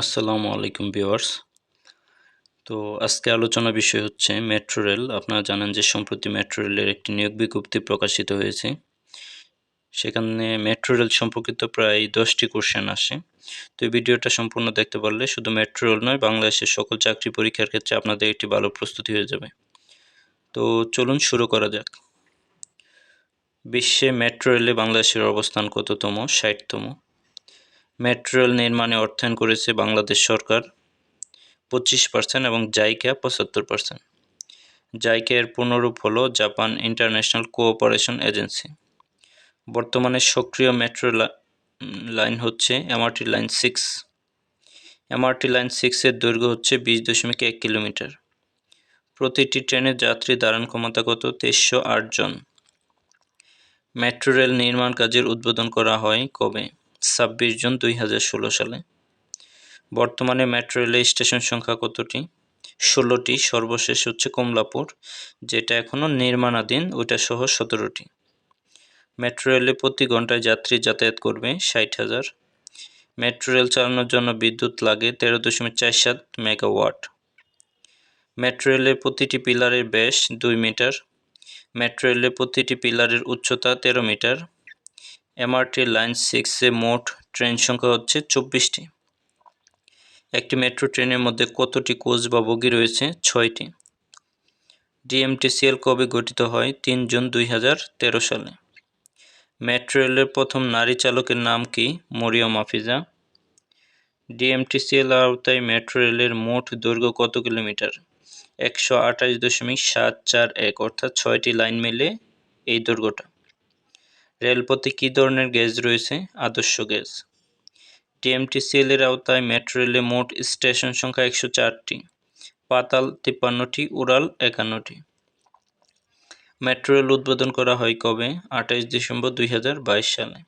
আসসালামু আলাইকুম ভিউয়ার্স। তো আজকে আলোচনা বিষয় হচ্ছে মেট্রো রেল। আপনারা জানেন যে সম্প্রতি মেট্রো রেলের একটি নিয়োগ বিজ্ঞপ্তি প্রকাশিত হয়েছে। সেখানে মেট্রো রেল সম্পর্কিত প্রায় দশটি কোশ্চেন আসে। তো এই ভিডিওটা সম্পূর্ণ দেখতে পারলে শুধু মেট্রো রেল নয়, বাংলাদেশের সকল চাকরি পরীক্ষার ক্ষেত্রে আপনাদের একটি ভালো প্রস্তুতি হয়ে যাবে। তো চলুন শুরু করা যাক। বিশ্বে মেট্রো রেলে বাংলাদেশের অবস্থান কততম, ষাটতম? মেট্রো রেল নির্মাণে অর্থায়ন করেছে বাংলাদেশ সরকার পঁচিশ পার্সেন্ট এবং জাইকা পঁচাত্তর পার্সেন্ট জাইকা এর পুনরূপ হল জাপান ইন্টারন্যাশনাল কোঅপারেশন এজেন্সি। বর্তমানে সক্রিয় মেট্রো লাইন হচ্ছে MRT line six. MRT line সিক্সের দৈর্ঘ্য হচ্ছে বিশ দশমিক এক কিলোমিটার। প্রতিটি ট্রেনের যাত্রী দাঁড়ান ক্ষমতা কত? তেইশশো জন। মেট্রো রেল নির্মাণ কাজের উদ্বোধন করা হয় কবে? ছাব্বিশ জুন দুই ষোলো সালে। বর্তমানে মেট্রো রেলের স্টেশন সংখ্যা কতটি? ষোলোটি, সর্বশেষ হচ্ছে কমলাপুর, যেটা এখনও নির্মাণাধীন ওইটা সহ সতেরোটি। মেট্রো রেলে প্রতি ঘন্টায় যাত্রী যাতায়াত করবে ষাট হাজার। মেট্রো রেল চালানোর জন্য বিদ্যুৎ লাগে তেরো দশমিক চার সাত মেগাওয়াট। মেট্রো রেলের প্রতিটি পিলারের ব্যাস দুই মিটার। মেট্রো রেলের প্রতিটি পিলারের উচ্চতা তেরো মিটার। এমআরটি লাইন সিক্সে মোট ট্রেন সংখ্যা হচ্ছে চব্বিশটি। একটি মেট্রো ট্রেনের মধ্যে কতটি কোচ বা বগি রয়েছে? ছয়টি। ডিএমটিসিএল কবে গঠিত হয়? তিন জুন দুই হাজার তেরো সালে। মেট্রো রেলের প্রথম নারী চালকের নাম কি? মরিয়ম আফিজা ডিএমটিসিএল আওতায় মেট্রো রেলের মোট দৈর্ঘ্য কত কিলোমিটার? একশো আঠাশ দশমিক সাত চার এক, অর্থাৎ ছয়টি লাইন মিলে এই দৈর্ঘ্যটা। রেলপথে কী ধরনের গ্যাস রয়েছে? আদর্শ গ্যাস। টিএমটিসিএল এর আওতায় মেট্রো রেলে মোট স্টেশন সংখ্যা একশো চারটি। পাতাল তিপ্পান্নটি, উড়াল একান্নটি। মেট্রো রেল উদ্বোধন করা হয় কবে? আঠাইশ ডিসেম্বর দুই হাজার বাইশ সালে।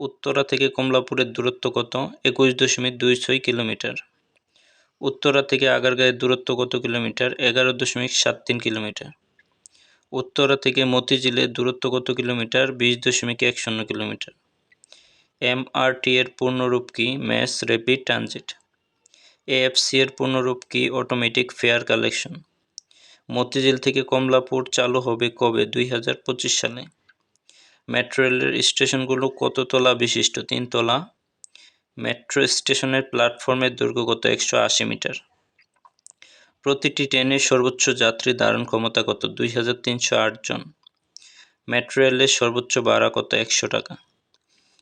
উত্তরা থেকে কমলাপুরের দূরত্ব কত? একুশ দশমিক দুই ছয় কিলোমিটার। উত্তরা থেকে আগারগাঁয়ের দূরত্ব কত কিলোমিটার? এগারো দশমিক সাত তিন কিলোমিটার। উত্তরা থেকে মতিঝিলের দূরত্ব কত কিলোমিটার? বিশ দশমিক এক শূন্য কিলোমিটার। এমআরটি এর পূর্ণরূপ কি? ম্যাস র্যাপিড ট্রানজিট এএফসি এর পূর্ণরূপ কি? অটোমেটিক ফেয়ার কালেকশন মতিঝিল থেকে কমলাপুর চালু হবে কবে? দুই হাজার পঁচিশ সালে। মেট্রো রেলের স্টেশনগুলো কত তলা বিশিষ্ট? তিন তলা। মেট্রো স্টেশনের প্ল্যাটফর্মের দৈর্ঘ্য কত? একশো আশি মিটার। প্রতিটি ট্রেনের সর্বোচ্চ যাত্রী ধারণ ক্ষমতা কত? দুই হাজার তিনশো আট জন। মেট্রো রেলের সর্বোচ্চ ভাড়া কত? একশো টাকা।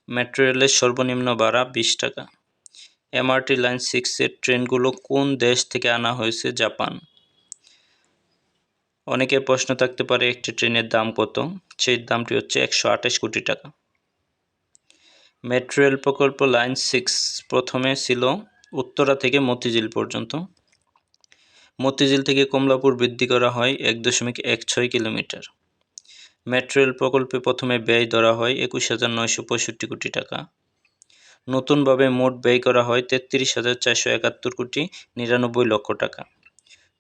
মেট্রো রেলের সর্বনিম্ন ভাড়া বিশ টাকা। এমআরটি লাইন সিক্সের ট্রেনগুলো কোন দেশ থেকে আনা হয়েছে? জাপান। অনেকের প্রশ্ন থাকতে পারে, একটি ট্রেনের দাম কত? সেই দামটি হচ্ছে একশো আঠাশ কোটি টাকা। মেট্রো রেল প্রকল্প লাইন সিক্স প্রথমে ছিল উত্তরা থেকে মতিঝিল পর্যন্ত। মতিঝিল থেকে কমলাপুর বৃদ্ধি করা হয় এক দশমিক এক ছয় কিলোমিটার। মেট্রো রেল প্রকল্পে প্রথমে ব্যয় ধরা হয় একুশ হাজার নয়শো পঁয়ষট্টি কোটি টাকা। নতুনভাবে মোট ব্যয় করা হয় তেত্রিশ হাজার চারশো একাত্তর কোটি নিরানব্বই লক্ষ টাকা।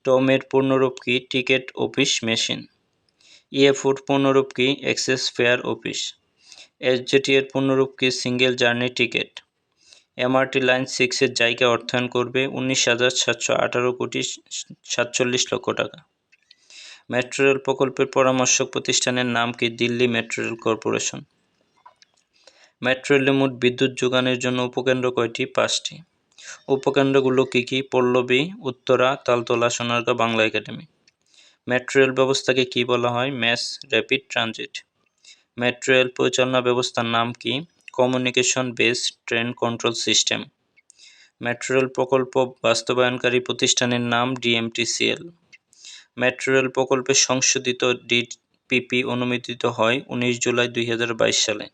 টমের পূর্ণরূপ কি? Ticket, office, machine. ইএফুর পূর্ণরূপ কি? Access fair, office. এসজেটি এর পূর্ণরূপ কি? Single journey ticket. MRT line সিক্সের জায়গা অর্থায়ন করবে উনিশ হাজার সাতশো আঠারো কোটি সাতচল্লিশ লক্ষ টাকা। মেট্রো রেল প্রকল্পের পরামর্শক প্রতিষ্ঠানের নাম কি Delhi metro rail corporation? Metro রেলে মোট বিদ্যুৎ যোগানের জন্য উপকেন্দ্র কয়টি? পাঁচটি। উপকেন্দ্রগুলো কী কী? Pallabi, Uttara, Taltola Sonargaon Bangla academy. Metro rail ব্যবস্থাকে কী বলা হয়? Mass rapid transit. Metro rail পরিচালনা ব্যবস্থার নাম কি? Communication base train control system metro rail প্রকল্প বাস্তবায়নকারী প্রতিষ্ঠানের নাম ডিএমটিসিএল মেট্রো রেল প্রকল্পের সংশোধিত ডিপিপি অনুমোদিত হয় উনিশ জুলাই দুই হাজার বাইশ সালে।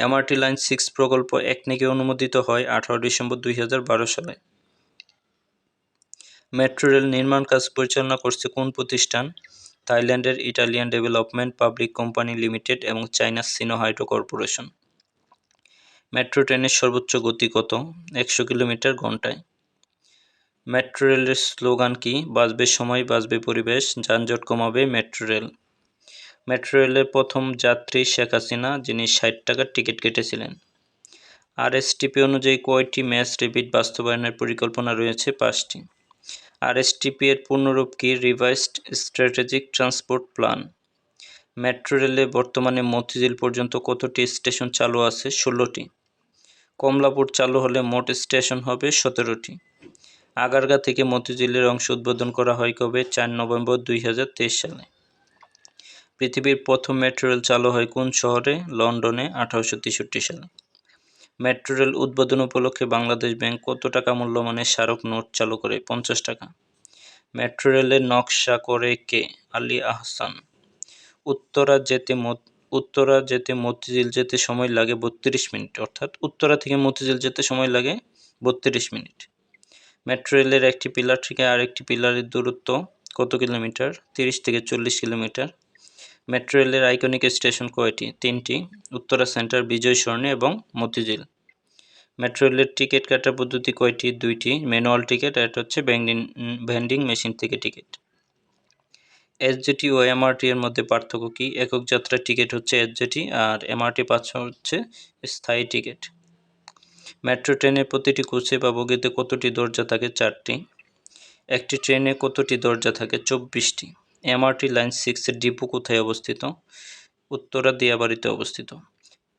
এমআরটি লাইন সিক্স প্রকল্প একনিকে অনুমোদিত হয় আঠারো ডিসেম্বর দুই হাজার বারো সালে। মেট্রো রেল নির্মাণ কাজ পরিচালনা করছে কোন প্রতিষ্ঠান? থাইল্যান্ডের Italian development public company limited এবং China Sino hydro corporation. Metro ট্রেনের সর্বোচ্চ গতি কত? একশো কিলোমিটার ঘন্টায়। মেট্রো রেলের স্লোগান কি? বাঁচবে সময় বাঁচবে পরিবেশ, যানজট কমাবে মেট্রো রেল। মেট্রো রেলের প্রথম যাত্রী শেখ হাসিনা, যিনি ষাট টাকার টিকিট কেটেছিলেন। আরএসটিপি অনুযায়ী কয়টি ম্যাচ রিপিট বাস্তবায়নের পরিকল্পনা রয়েছে? পাঁচটি। আরএসটিপি এর পূর্ণরূপ কি? Revised strategic transport plan. Metro রেলে বর্তমানে মতিঝিল পর্যন্ত কতটি স্টেশন চালু আছে? ষোলোটি। কমলাপুর চালু হলে মোট স্টেশন হবে সতেরোটি। আগারগা থেকে মতিঝিলের অংশ উদ্বোধন করা হয় কবে? চার নভেম্বর দুই হাজার তেইশ সালে। পৃথিবীর প্রথম মেট্রো রেল চালু হয় কোন শহরে? লন্ডনে, আঠারোশো তেষট্টি সালে। মেট্রো রেল উদ্বোধন উপলক্ষে বাংলাদেশ ব্যাংক কত টাকা মূল্যমানের স্মারক নোট চালু করে? পঞ্চাশ টাকা। মেট্রো রেলের নকশা করে কে? আলী আহসান। উত্তরা যেতে উত্তরা যেতে মতিঝিল যেতে সময় লাগে বত্রিশ মিনিট, অর্থাৎ উত্তরা থেকে মতিঝিল যেতে সময় লাগে বত্রিশ মিনিট। মেট্রো রেলের একটি পিলার থেকে আরেকটি পিলারের দূরত্ব কত কিলোমিটার? তিরিশ থেকে চল্লিশ কিলোমিটার। মেট্রো রেলের আইকনিক স্টেশন কয়টি? তিনটি, উত্তরা সেন্টার, বিজয় স্বর্ণে এবং মতিঝিল। মেট্রো রেলের টিকিট কাটার পদ্ধতি কয়টি? দুইটি, ম্যানুয়াল টিকিট, আর এটা হচ্ছে ভ্যান্ডিং ভ্যান্ডিং মেশিন থেকে টিকিট। এসজেটি ও এমআরটি এর মধ্যে পার্থক্য কি? একক যাত্রার টিকিট হচ্ছে এসজেটি আর এমআরটি পাচ্ছ হচ্ছে স্থায়ী টিকিট। মেট্রো ট্রেনের প্রতিটি কোচে বা বগিতে কতটি দরজা থাকে? চারটি। একটি ট্রেনে কতটি দরজা থাকে? চব্বিশটি। এমআরটি লাইন সিক্সের ডিপো কোথায় অবস্থিত? উত্তরা দিয়াবাড়িতে অবস্থিত।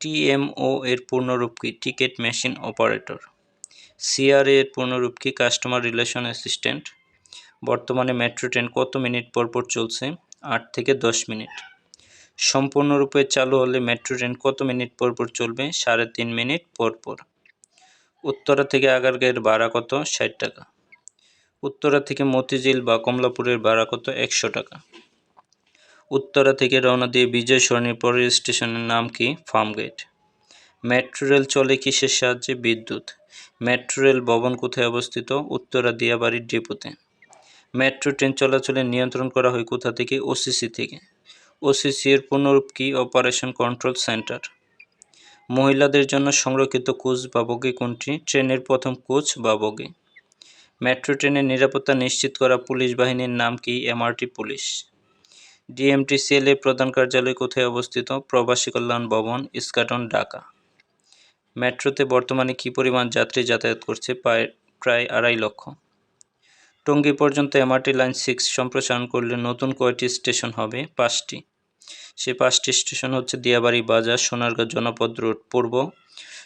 টিএমও এর পূর্ণরূপ কি? Ticket machine operator. সিআরএ এর পূর্ণরূপ কি? Customer relation assistant. বর্তমানে মেট্রো ট্রেন কত মিনিট পর পর চলছে? আট থেকে দশ মিনিট। সম্পূর্ণরূপে চালু হলে মেট্রো ট্রেন কত মিনিট পর পর চলবে? সাড়ে তিন মিনিট পর পর। উত্তরা থেকে আগারগাঁয়ের ভাড়া কত? ষাট টাকা। উত্তরা থেকে মতিঝিল বা কমলাপুরের ভাড়া কত? একশো টাকা। উত্তরা থেকে রওনা দিয়ে বিজয় সরণির পরের স্টেশনের নাম কি? ফার্মগেট। মেট্রো রেল চলে কিসের সাহায্যে? বিদ্যুৎ। মেট্রো রেল ভবন কোথায় অবস্থিত? উত্তরা দিয়াবাড়ির ডিপোতে। মেট্রো ট্রেন চলাচলের নিয়ন্ত্রণ করা হয় কোথা থেকে? ওসিসি থেকে। ওসিসি এর পুনরূপ কি অপারেশন কন্ট্রোল সেন্টার মহিলাদের জন্য সংরক্ষিত কোচ বা বগি কোনটি? ট্রেনের প্রথম কোচ বা বগি। মেট্রো ট্রেনের নিরাপত্তা নিশ্চিত করা পুলিশ বাহিনীর নাম কি? MRT police. ডিএমটিসিএল এর প্রধান কার্যালয় কোথায় অবস্থিত? প্রবাসী কল্যাণ ভবন ইস্কাটন ঢাকা। মেট্রোতে বর্তমানে কি পরিমাণ যাত্রী যাতায়াত করছে? প্রায় প্রায় আড়াই লক্ষ। টঙ্গী পর্যন্ত এমআরটি লাইন সিক্স সম্প্রসারণ করলে নতুন কয়টি স্টেশন হবে? পাঁচটি। সে পাঁচটি স্টেশন হচ্ছে দিয়াবাড়ি বাজার, সোনারগাঁ জনপদ রোড পূর্ব,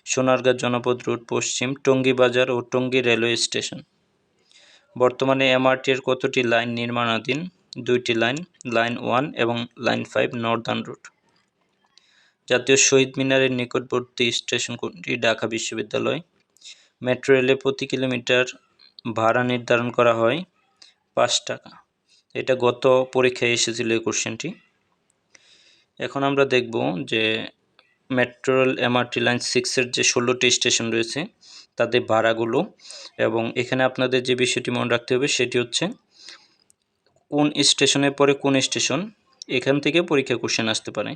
সোনারগাঁ জনপদ রোড পশ্চিম, টঙ্গী বাজার ও টঙ্গী রেলওয়ে স্টেশন। বর্তমানে এমআরটি কতটি লাইন নির্মাণাধীন? দুইটি লাইন লাইন ওয়ান এবং লাইন ফাইভ নর্দার্ন রুট জাতীয় শহীদ মিনারের নিকটবর্তী স্টেশন কোনটি? ঢাকা বিশ্ববিদ্যালয়। মেট্রো রেলে প্রতি কিলোমিটার ভাড়া নির্ধারণ করা হয় পাঁচ টাকা। এটা গত পরীক্ষায় এসেছিল এই কোশ্চেনটি এখন আমরা দেখব যে মেট্রো রেল এমআরটি লাইন সিক্সের যে ষোলোটি স্টেশন রয়েছে, তাদের ভাড়াগুলো এবং এখানে আপনাদের যে বিষয়টি মনে রাখতে হবে সেটি হচ্ছে কোন স্টেশনের পরে কোন স্টেশন এখান থেকে পরীক্ষা কোশ্চেন আসতে পারে।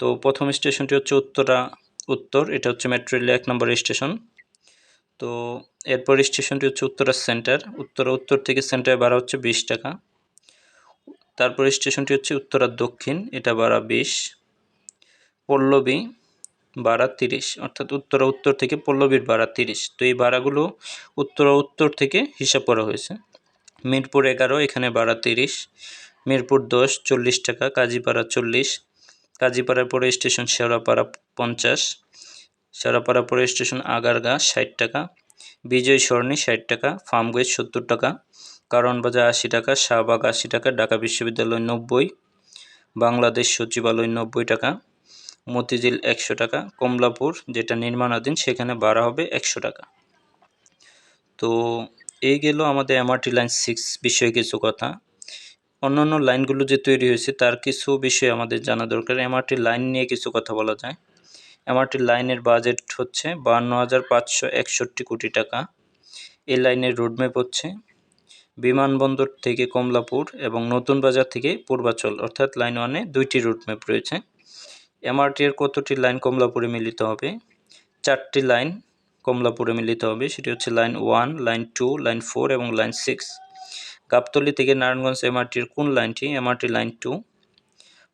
তো প্রথম স্টেশনটি হচ্ছে উত্তরা, উত্তর, এটা হচ্ছে মেট্রো রেল এক নম্বর স্টেশন তো এরপর স্টেশনটি হচ্ছে উত্তরা সেন্টার। উত্তরা, উত্তর থেকে সেন্টারে ভাড়া হচ্ছে বিশ টাকা। তারপর স্টেশনটি হচ্ছে উত্তরা দক্ষিণ, এটা ভাড়া বিশ। পল্লবী ভাড়া তিরিশ, অর্থাৎ উত্তরা, উত্তর থেকে পল্লবীর ভাড়া তিরিশ। তো এই ভাড়াগুলো উত্তরা, উত্তর থেকে হিসাব করা হয়েছে। মিরপুর এগারো, এখানে ভাড়া তিরিশ। মিরপুর দশ, চল্লিশ টাকা। কাজীপাড়া চল্লিশ। কাজীপাড়ার পরে স্টেশন শেওড়াপাড়া পঞ্চাশ। শেওড়াপাড়া পরে স্টেশন আগারগা ষাট টাকা, বিজয় সরণি ষাট টাকা ফার্মগেজ সত্তর টাকা কারণবাজার আশি টাকা, শাহবাগ আশি টাকা, ঢাকা বিশ্ববিদ্যালয় নব্বই, বাংলাদেশ সচিবালয় নব্বই টাকা, মতিঝিল একশো টাকা, কমলাপুর যেটা নির্মাণাধীন সেখানে ভাড়া হবে একশো টাকা। তো এই গেল আমাদের এমআরটি লাইন সিক্স বিষয়ে কিছু কথা। অন্যান্য লাইনগুলো যে তৈরি হয়েছে তার কিছু বিষয় আমাদের জানা দরকার। এমআরটি লাইন নিয়ে কিছু কথা বলা যায়। এমআরটি লাইনের বাজেট হচ্ছে বান্ন হাজার পাঁচশো একষট্টি কোটি টাকা। এই লাইনের রোডম্যাপ হচ্ছে বিমানবন্দর থেকে কমলাপুর এবং নতুন বাজার থেকে পূর্বাচল, অর্থাৎ লাইন ওয়ানে দুইটি রুটম্যাপ রয়েছে। এমআরটি এর কতটি লাইন কমলাপুরে মিলিত হবে? চারটি লাইন কমলাপুরে মিলিত হবে, সেটি হচ্ছে line one, line two, line four এবং লাইন সিক্স। গাবতলি থেকে নারায়ণগঞ্জ এমআরটির কোন লাইনটি? MRT line two.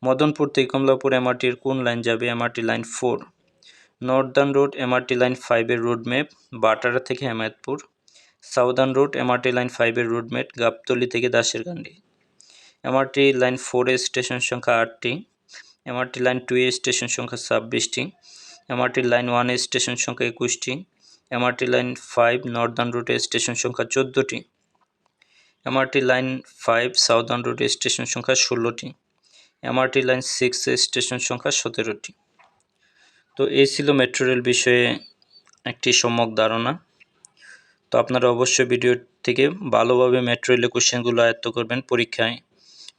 মদনপুর থেকে কমলাপুর এমআরটির কোন লাইন যাবে? MRT line four. Northern road MRT line ফাইভের রোড ম্যাপ বাটারা থেকে Hemayetpur southern road MRT line ফাইভের রোড ম্যাপ গাবতলি থেকে দাসেরকান্দি এমআরটি লাইন ফোরের স্টেশন সংখ্যা আটটি এমআরটি লাইন টু এর স্টেশন সংখ্যা ছাব্বিশটি এমআরটি লাইন ওয়ানের স্টেশন সংখ্যা একুশটি এমআরটি লাইন ফাইভ নর্দার্ন রুটের স্টেশন সংখ্যা চোদ্দোটি এমআরটি লাইন ফাইভ সাউদার্ন রুটের স্টেশন সংখ্যা ষোলোটি এমআরটি লাইন সিক্সের স্টেশন সংখ্যা সতেরোটি। তো এই ছিল মেট্রো রেল বিষয়ে একটি সম্যক ধারণা। তো আপনারা অবশ্যই ভিডিও থেকে ভালোভাবে মেট্রো রেলের কোশ্চেনগুলো আয়ত্ত করবেন পরীক্ষায়,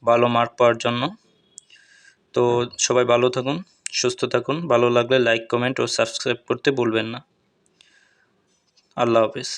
ভালো মার্ক পাওয়ার জন্য। তো সবাই ভালো থাকুন, সুস্থ থাকুন, ভালো লাগলে লাইক কমেন্ট ও সাবস্ক্রাইব করতে ভুলবেন না। আল্লাহ হাফিজ।